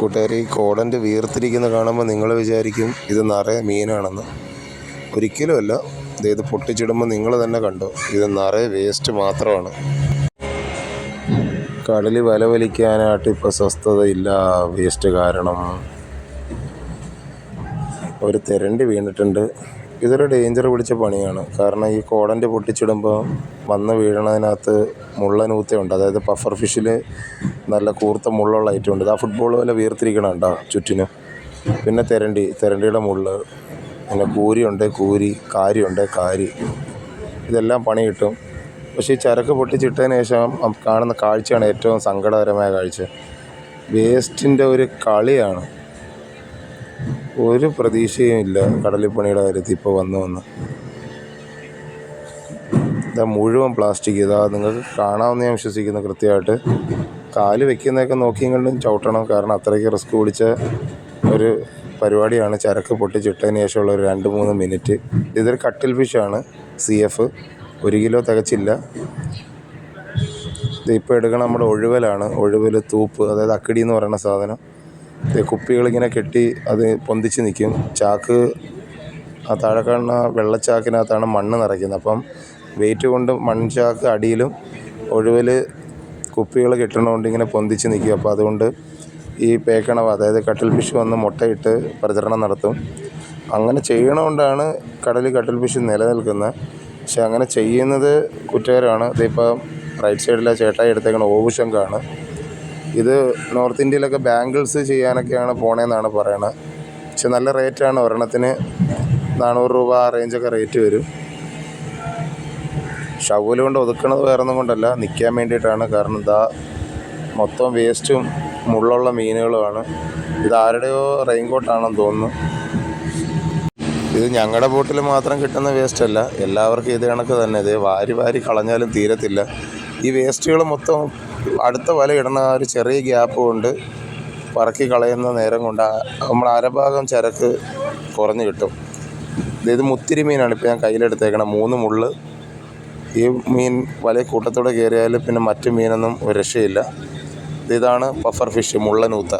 കൂട്ടുകാർ ഈ കോടന്റെ വീർത്തിരിക്കുന്ന കാണുമ്പോൾ നിങ്ങൾ വിചാരിക്കും ഇത് നിറയെ മീനാണെന്ന്. ഒരിക്കലുമല്ല ഇത് പൊട്ടിച്ചിടുമ്പോൾ നിങ്ങൾ തന്നെ കണ്ടു ഇത് നിറയെ വേസ്റ്റ് മാത്രമാണ്. കടലിൽ വല വലിക്കാനായിട്ട് ഇപ്പോൾ സ്വസ്ഥതയില്ല വേസ്റ്റ് കാരണം. ഒരു തെരണ്ടി വീണിട്ടുണ്ട്. ഇതൊരു ഡേഞ്ചർ പിടിച്ച പണിയാണ്. കാരണം ഈ കോടന്റെ പൊട്ടിച്ചിടുമ്പോൾ വന്ന് വീഴണതിനകത്ത് മുള്ളനൂത്തയുണ്ട്. അതായത് പഫർ ഫിഷിൽ നല്ല കൂർത്ത മുള്ളുള്ള ഐറ്റം ഉണ്ട്. ആ ഫുട്ബോൾ പോലെ വീർത്തിരിക്കണം കേട്ടോ ചുറ്റിനും. പിന്നെ തെരണ്ടി. തെരണ്ടിയുടെ മുള്ള്. പിന്നെ കൂരിയുണ്ട് കൂരി. കാരിയുണ്ട് കാരി. ഇതെല്ലാം പണി കിട്ടും. പക്ഷേ ഈ ചരക്ക് പൊട്ടിച്ചിട്ടതിന് ശേഷം കാണുന്ന കാഴ്ചയാണ് ഏറ്റവും സങ്കടകരമായ കാഴ്ച. വേസ്റ്റിന്റെ ഒരു കളിയാണ്. ഒരു പ്രതീക്ഷയും ഇല്ല കടലിപ്പണിയുടെ കാര്യത്തിൽ ഇപ്പോൾ വന്നു വന്ന് ഇതാ മുഴുവൻ പ്ലാസ്റ്റിക് ഇതാ നിങ്ങൾക്ക് കാണാമെന്ന് ഞാൻ വിശ്വസിക്കുന്നു കൃത്യമായിട്ട്. കാൽ വെക്കുന്നതൊക്കെ നോക്കിയും കണ്ടും ചവിട്ടണം. കാരണം അത്രയ്ക്ക് റിസ്ക് പിടിച്ച ഒരു പരിപാടിയാണ്. ചരക്ക് പൊട്ടിച്ചിട്ടതിന് ശേഷമുള്ള ഒരു രണ്ട് മൂന്ന് മിനിറ്റ് ഇതൊരു കട്ടിൽ ഫിഷാണ് സി എഫ് ഒരു കിലോ തികച്ചില്ല. ഇതിപ്പോൾ എടുക്കണം നമ്മുടെ ഒഴുവലാണ്. ഒഴുവൽ തൂപ്പ് അതായത് അക്കിടി എന്ന് പറയുന്ന സാധനം. കുപ്പികളിങ്ങനെ കെട്ടി അത് പൊന്തിച്ച് നിൽക്കും. ചാക്ക് ആ താഴെ കാണുന്ന വെള്ളച്ചാക്കിനകത്താണ് മണ്ണ് നിറയ്ക്കുന്നത്. അപ്പം വെയിറ്റ് കൊണ്ട് മൺചാക്ക് അടിയിലും ഒഴുവൽ കുപ്പികൾ കെട്ടണതുകൊണ്ട് ഇങ്ങനെ പൊന്തിച്ച് നിൽക്കും. അപ്പോൾ അതുകൊണ്ട് ഈ പേക്കണവ അതായത് കട്ടിൽ ഫിഷ് വന്ന് മുട്ടയിട്ട് പ്രചരണം നടത്തും. അങ്ങനെ ചെയ്യണതുകൊണ്ടാണ് കടലിൽ കട്ടിൽ ഫിഷ് നിലനിൽക്കുന്നത്. പക്ഷെ അങ്ങനെ ചെയ്യുന്നത് കുറ്റകരമാണ്. ഇതിപ്പോൾ റൈറ്റ് സൈഡിലെ ചേട്ടായി എടുത്തേക്കണ ഓവുശങ്കാണ് ഇത് നോർത്ത് ഇന്ത്യയിലൊക്കെ ബാംഗിൾസ് ചെയ്യാനൊക്കെയാണ് പോണേന്നാണ് പറയണത്. പക്ഷെ നല്ല റേറ്റാണ് ഒരെണ്ണത്തിന് നാനൂറ് രൂപ ആ റേഞ്ചൊക്കെ റേറ്റ് വരും. ഷവൽ കൊണ്ട് ഒതുക്കണത് വേറെ ഒന്നും കൊണ്ടല്ല നിൽക്കാൻ വേണ്ടിയിട്ടാണ്. കാരണം ഇതാ മൊത്തം വേസ്റ്റും മുള്ളുള്ള മീനുകളുമാണ്. ഇത് ആരുടെയോ റെയിൻ കോട്ടാണെന്ന് തോന്നുന്നു. ഇത് ഞങ്ങളുടെ ബോട്ടിൽ മാത്രം കിട്ടുന്ന വേസ്റ്റ് അല്ല എല്ലാവർക്കും ഇത് കണക്ക് തന്നെ. ഇത് വാരി വാരി കളഞ്ഞാലും തീരത്തില്ല. ഈ വേസ്റ്റുകൾ മൊത്തം അടുത്ത വല ഇടുന്ന ഒരു ചെറിയ ഗ്യാപ്പ് കൊണ്ട് പറക്കി കളയുന്ന നേരം കൊണ്ട് നമ്മൾ അരഭാഗം ചരക്ക് കുറഞ്ഞു കിട്ടും. ഇത് മുത്തിരി മീനാണ് ഇപ്പോൾ ഞാൻ കയ്യിലെടുത്തേക്കണം. മൂന്ന് മുള്ള്. ഈ മീൻ വലിയ കൂട്ടത്തോടെ കയറിയാൽ പിന്നെ മറ്റു മീനൊന്നും ഒരു രക്ഷയില്ല. ഇത് ഇതാണ് പഫർ ഫിഷ് മുള്ളനൂത്ത.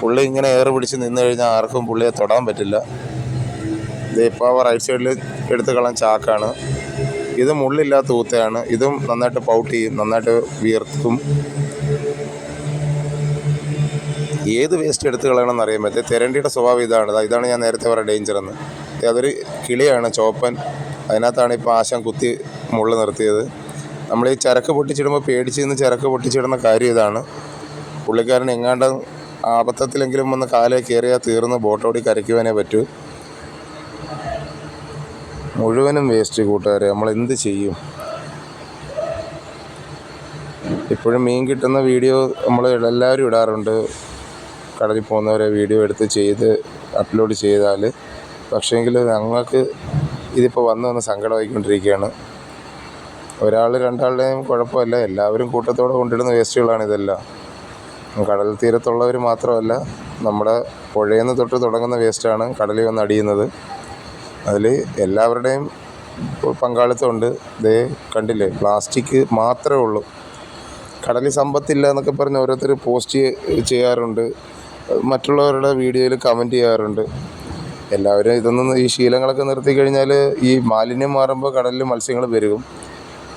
പുള്ളി ഇങ്ങനെ ഏറ് പിടിച്ച് നിന്ന് കഴിഞ്ഞാൽ ആർക്കും പുള്ളിയെ തൊടാൻ പറ്റില്ല. ഇത് ഇപ്പോൾ റൈറ്റ് സൈഡിൽ എടുത്തു കളയാൻ ചാക്കാണ്. ഇത് മുള്ളില്ലാത്ത ഊത്തയാണ് ഇതും നന്നായിട്ട് പൗട്ട് ചെയ്യും നന്നായിട്ട് വിയർത്തും ഏത് വേസ്റ്റ് എടുത്ത് കളയണമെന്ന് അറിയാൻ പറ്റും തെരണ്ടിയുടെ സ്വഭാവം ഇതാണ്. ഇതാണ് ഞാൻ നേരത്തെ പറഞ്ഞ ഡേഞ്ചർ എന്ന്. അതൊരു കിളിയാണ് ചോപ്പൻ. അതിനകത്താണ് ഇപ്പോൾ ആശാൻ കുത്തി മുള്ള് നിർത്തിയത്. നമ്മൾ ഈ ചരക്ക് പൊട്ടിച്ചിടുമ്പോൾ പേടിച്ച് നിന്ന് ചരക്ക് പൊട്ടിച്ചിടുന്ന കാര്യം ഇതാണ്. പുള്ളിക്കാരൻ എങ്ങാണ്ട് അബദ്ധത്തിലെങ്കിലും വന്ന് കാലേ കയറിയാൽ തീർന്ന് ബോട്ടോടി കരയ്ക്കുവാനേ പറ്റൂ. മുഴുവനും വേസ്റ്റ് കൂട്ടുകാരെ നമ്മൾ എന്ത് ചെയ്യും? ഇപ്പോഴും മീൻ കിട്ടുന്ന വീഡിയോ നമ്മൾ എല്ലാവരും ഇടാറുണ്ട്. കടലിൽ പോകുന്നവരെ വീഡിയോ എടുത്ത് ചെയ്ത് അപ്ലോഡ് ചെയ്താൽ. പക്ഷേങ്കിൽ ഞങ്ങൾക്ക് ഇതിപ്പോൾ വന്ന് വന്ന് സങ്കടമായിക്കൊണ്ടിരിക്കുകയാണ് ഒരാൾ രണ്ടാളുടെയും കുഴപ്പമില്ല. എല്ലാവരും കൂട്ടത്തോടെ കൊണ്ടിടുന്ന വേസ്റ്റുകളാണ് ഇതെല്ലാം. കടൽ തീരത്തുള്ളവർ മാത്രമല്ല നമ്മുടെ പുഴയിൽ നിന്ന് തൊട്ട് തുടങ്ങുന്ന വേസ്റ്റാണ് കടലിൽ വന്ന് അടിയുന്നത്. അതിൽ എല്ലാവരുടെയും പങ്കാളിത്തമുണ്ട്. ദേ കണ്ടില്ലേ പ്ലാസ്റ്റിക് മാത്രമേ ഉള്ളൂ. കടലിൽ സമ്പത്തില്ല എന്നൊക്കെ പറഞ്ഞ് ഓരോരുത്തർ പോസ്റ്റ് ചെയ്യാറുണ്ട്. മറ്റുള്ളവരുടെ വീഡിയോയിൽ കമന്റ് ചെയ്യാറുണ്ട്. എല്ലാവരും ഇതൊന്നും ഈ ശീലങ്ങളൊക്കെ നിർത്തി കഴിഞ്ഞാൽ ഈ മാലിന്യം മാറുമ്പോൾ കടലിൽ മത്സ്യങ്ങൾ പെരുകും.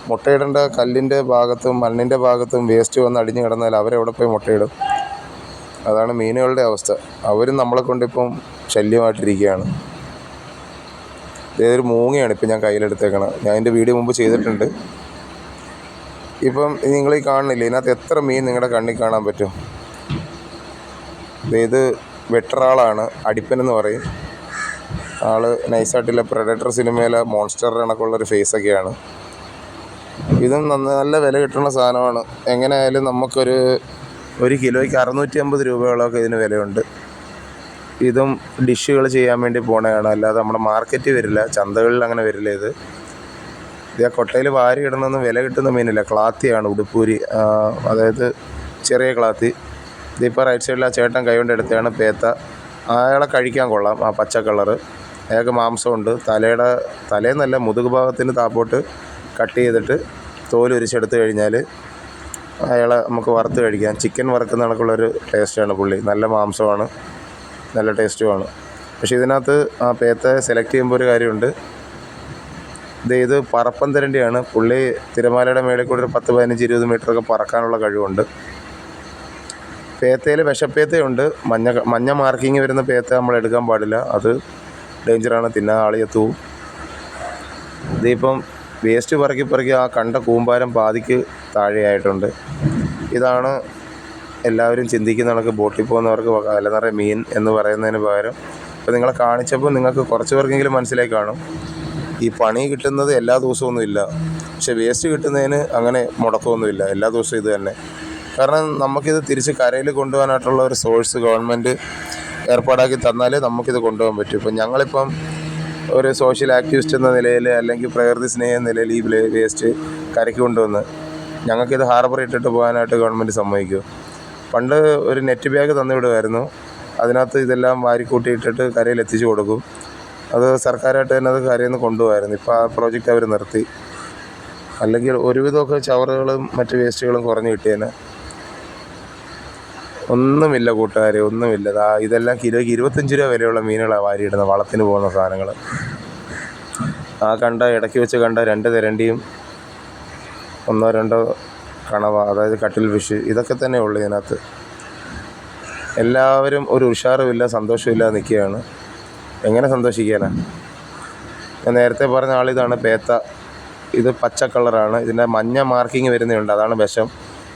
മുട്ടയിടേണ്ട കല്ലിന്റെ ഭാഗത്തും മണ്ണിന്റെ ഭാഗത്തും വേസ്റ്റ് വന്ന് അടിഞ്ഞു കിടന്നാൽ അവരെവിടെ പോയി മുട്ടയിടും? അതാണ് മീനുകളുടെ അവസ്ഥ. അവരും നമ്മളെ കൊണ്ടിപ്പം ശല്യമായിട്ടിരിക്കുകയാണ്. ഇതൊരു മൂങ്ങയാണ് ഇപ്പം ഞാൻ കയ്യിലെടുത്തേക്കണം ഞാൻ എന്റെ വീഡിയോ മുമ്പ് ചെയ്തിട്ടുണ്ട്. ഇപ്പം നിങ്ങൾ ഈ കാണുന്നില്ല? ഇതിനകത്ത് എത്ര മീൻ നിങ്ങളുടെ കണ്ണിൽ കാണാൻ പറ്റും? ഇത് വെട്ടറാളാണ് അടിപ്പൻ എന്ന് പറയും. ആൾ നൈസായിട്ടില്ല പ്രഡേറ്റർ സിനിമയിലെ മോൺസ്റ്റർ കണക്കുള്ളൊരു ഫേസൊക്കെയാണ്. ഇതും നല്ല വില കിട്ടുന്ന സാധനമാണ്. എങ്ങനെയായാലും നമുക്കൊരു ഒരു കിലോയ്ക്ക് അറുന്നൂറ്റി അമ്പത് രൂപയോളമൊക്കെ ഇതിന് വിലയുണ്ട്. ഇതും ഡിഷുകൾ ചെയ്യാൻ വേണ്ടി പോണതാണ്. അല്ലാതെ നമ്മുടെ മാർക്കറ്റിൽ വരില്ല. ചന്തകളിൽ അങ്ങനെ വരില്ല ഇത്. ഇത് ആ കൊട്ടയിൽ വാരി ഇടണമെന്ന് വില കിട്ടുന്ന മീനില്ല. ക്ലാത്തിയാണ് ഉടുപ്പൂരി. അതായത് ചെറിയ ക്ലാത്തി. ഇതിപ്പോൾ റൈറ്റ് സൈഡിൽ ആ ചേട്ടൻ കൈകൊണ്ട് എടുത്തതാണ് പേത്ത. അയാളെ കഴിക്കാൻ കൊള്ളാം ആ പച്ച കളർ അയാൾക്ക് മാംസമുണ്ട്. തലയുടെ തലേന്നല്ല മുതുക് ഭാഗത്തിന് താപ്പോട്ട് കട്ട് ചെയ്തിട്ട് തോൽ ഉരിച്ചെടുത്ത് കഴിഞ്ഞാൽ അയാളെ നമുക്ക് വറുത്ത് കഴിക്കാം. ചിക്കൻ വറുക്കുന്ന കണക്കുള്ളൊരു ടേസ്റ്റാണ് പുള്ളി. നല്ല മാംസമാണ്. നല്ല ടേസ്റ്റുമാണ്. പക്ഷെ ഇതിനകത്ത് ആ പേത്ത സെലക്ട് ചെയ്യുമ്പോൾ ഒരു കാര്യമുണ്ട്. ഇത് ഇത് പറപ്പൻ തരണ്ടിയാണ് പുള്ളി തിരമാലയുടെ മേളിൽ കൂടി ഒരു പത്ത് പതിനഞ്ച് ഇരുപത് മീറ്ററൊക്കെ പറക്കാനുള്ള കഴിവുണ്ട്. പേത്തയിൽ വിഷപ്പേത്തയുണ്ട് മഞ്ഞ മഞ്ഞ മാർക്കിങ് വരുന്ന പേത്ത നമ്മൾ എടുക്കാൻ പാടില്ല. അത് ഡേഞ്ചറാണ്. തിന്നാൻ ആളിയെത്തവും ഇതിപ്പം വേസ്റ്റ് പറക്കി പറക്കി ആ കണ്ട കൂമ്പാരം പാതിക്ക് താഴെയായിട്ടുണ്ട്. ഇതാണ് എല്ലാവരും ചിന്തിക്കുന്ന കണക്ക് ബോട്ടിൽ പോകുന്നവർക്ക് അലനിറ മീൻ എന്ന് പറയുന്നതിന് പകരം ഇപ്പോൾ നിങ്ങളെ കാണിച്ചപ്പോൾ നിങ്ങൾക്ക് കുറച്ച് പേർക്കെങ്കിലും മനസ്സിലായി കാണും. ഈ പണി കിട്ടുന്നത് എല്ലാ ദിവസവും ഇല്ല. പക്ഷേ വേസ്റ്റ് കിട്ടുന്നതിന് അങ്ങനെ മുടക്കമൊന്നുമില്ല എല്ലാ ദിവസവും ഇത് തന്നെ. കാരണം നമുക്കിത് തിരിച്ച് കരയിൽ കൊണ്ടുപോകാനായിട്ടുള്ള ഒരു സോഴ്സ് ഗവൺമെന്റ് ഏർപ്പാടാക്കി തന്നാലേ നമുക്കിത് കൊണ്ടുപോകാൻ പറ്റും. ഇപ്പം ഞങ്ങളിപ്പം ഒരു സോഷ്യൽ ആക്ടിവിസ്റ്റ് എന്ന നിലയിൽ അല്ലെങ്കിൽ പ്രകൃതി സ്നേഹ നിലയിൽ ഈ വേസ്റ്റ് കരയ്ക്ക് കൊണ്ടുവന്ന് ഞങ്ങൾക്കിത് ഹാർബർ ഇട്ടിട്ട് പോകാനായിട്ട് ഗവൺമെന്റ് സമ്മതിക്കുമോ പണ്ട് ഒരു നെറ്റ് ബാഗ് തന്നു വിടുമായിരുന്നു അതിനകത്ത് ഇതെല്ലാം വാരിക്കൂട്ടിയിട്ടിട്ട് കരയിൽ എത്തിച്ചു കൊടുക്കും. അത് സർക്കാരായിട്ട് തന്നെ അത് കരയിൽ നിന്ന് കൊണ്ടുപോകായിരുന്നു ഇപ്പോൾ ആ പ്രോജക്റ്റ് അവർ നിർത്തി. അല്ലെങ്കിൽ ഒരുവിധമൊക്കെ ചവറുകളും മറ്റ് വേസ്റ്റുകളും കുറഞ്ഞു കിട്ടിയേനെ. ഒന്നുമില്ല കൂട്ടുകാരെ ഒന്നുമില്ല. ദാ ഇതെല്ലാം കിലോയ്ക്ക് ഇരുപത്തഞ്ച് രൂപ വിലയുള്ള മീനുകളാണ് വാരിയിടുന്നത് വളത്തിന് പോകുന്ന സാധനങ്ങൾ ആ കണ്ട ഇടയ്ക്ക് വെച്ച് കണ്ട രണ്ട് തിരണ്ടിയും ഒന്നോ രണ്ടോ കണവ അതായത് കട്ടിൽ ഫിഷ് ഇതൊക്കെ തന്നെ ഉള്ളു ഇതിനകത്ത്. എല്ലാവരും ഒരു ഉഷാറുമില്ല സന്തോഷമില്ലാതെ നിൽക്കുകയാണ്. എങ്ങനെ സന്തോഷിക്കാനാ? ഞാൻ നേരത്തെ പറഞ്ഞ ആളിതാണ് പേത്ത. ഇത് പച്ച കളറാണ്. ഇതിന്റെ മഞ്ഞ മാർക്കിങ് വരുന്നുണ്ട് അതാണ് വിഷം.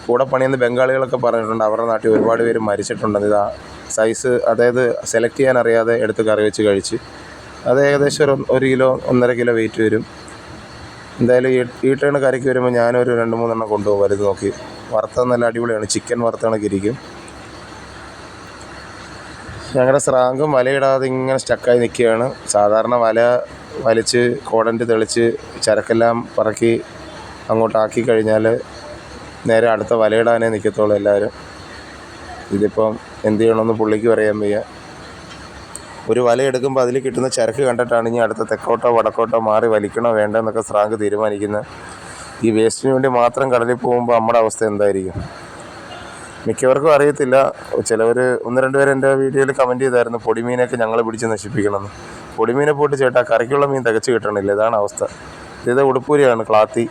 കൂടെ പണിയെന്ന് ബംഗാളികളൊക്കെ പറഞ്ഞിട്ടുണ്ട്. അവരുടെ നാട്ടിൽ ഒരുപാട് പേര് മരിച്ചിട്ടുണ്ടെന്ന്. ഇതാ സൈസ് അതായത് സെലക്ട് ചെയ്യാൻ അറിയാതെ എടുത്ത് കറി വെച്ച് കഴിച്ച്. അത് ഏകദേശം ഒരു ഒരു കിലോ ഒന്നര കിലോ വെയിറ്റ് വരും. എന്തായാലും ഈ ഈ കരയ്ക്ക് വരുമ്പോൾ ഞാനൊരു രണ്ട് മൂന്നെണ്ണം കൊണ്ടുപോകും. വലുത് നോക്കി. വറുത്തത് നല്ല അടിപൊളിയാണ്. ചിക്കൻ വറുത്ത ഇരിക്കും. ഞങ്ങളുടെ സ്രാങ്കും വലയിടാതെ ഇങ്ങനെ സ്റ്റക്കായി നിൽക്കുകയാണ് സാധാരണ വല വലിച്ച് കോടന്റ് തെളിച്ച് ചരക്കെല്ലാം പറക്കി അങ്ങോട്ടാക്കി കഴിഞ്ഞാൽ നേരെ അടുത്ത വലയിടാനേ നിൽക്കത്തുള്ളൂ എല്ലാവരും. ഇതിപ്പം എന്ത് ചെയ്യണമെന്ന് പുള്ളിക്ക് പറയാൻ വയ്യ. ഒരു വല എടുക്കുമ്പോൾ അതിൽ കിട്ടുന്ന ചരക്ക് കണ്ടിട്ടാണ് ഇനി അടുത്ത തെക്കോട്ടോ വടക്കോട്ടോ മാറി വലിക്കണോ വേണ്ടോ എന്നൊക്കെ സ്രാങ്ക് തീരുമാനിക്കുന്നത് ഈ വേസ്റ്റിന് വേണ്ടി മാത്രം കടലിൽ പോകുമ്പോൾ നമ്മുടെ അവസ്ഥ എന്തായിരിക്കും? മിക്കവർക്കും അറിയത്തില്ല. ചിലവർ ഒന്ന് രണ്ട് പേര് എന്റെ വീഡിയോയിൽ കമന്റ് ചെയ്തായിരുന്നു പൊടിമീനൊക്കെ ഞങ്ങൾ പിടിച്ച് നശിപ്പിക്കണമെന്ന്. പൊടിമീനെ പോയിട്ട് ചേട്ടാ കറിക്കുള്ള മീൻ തികച്ച് കിട്ടണില്ല. ഇതാണ് അവസ്ഥ. ഇത് ഉടുപ്പൂരിയാണ് ക്ലാത്തി.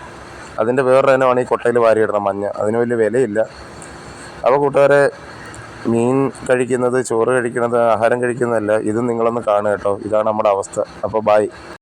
അതിന്റെ വേറൊരു ഇനമാണ് ഈ കൊട്ടയിൽ വാരിയിടണം മഞ്ഞ. അതിന് വലിയ വിലയില്ല. അപ്പോൾ കൂട്ടുകാരെ മീൻ കഴിക്കുന്നത് ചോറ് കഴിക്കുന്നത് ആഹാരം കഴിക്കുന്നതല്ല. ഇത് നിങ്ങളൊന്ന് കാണുക കേട്ടോ. ഇതാണ് നമ്മുടെ അവസ്ഥ. അപ്പോൾ ബായ്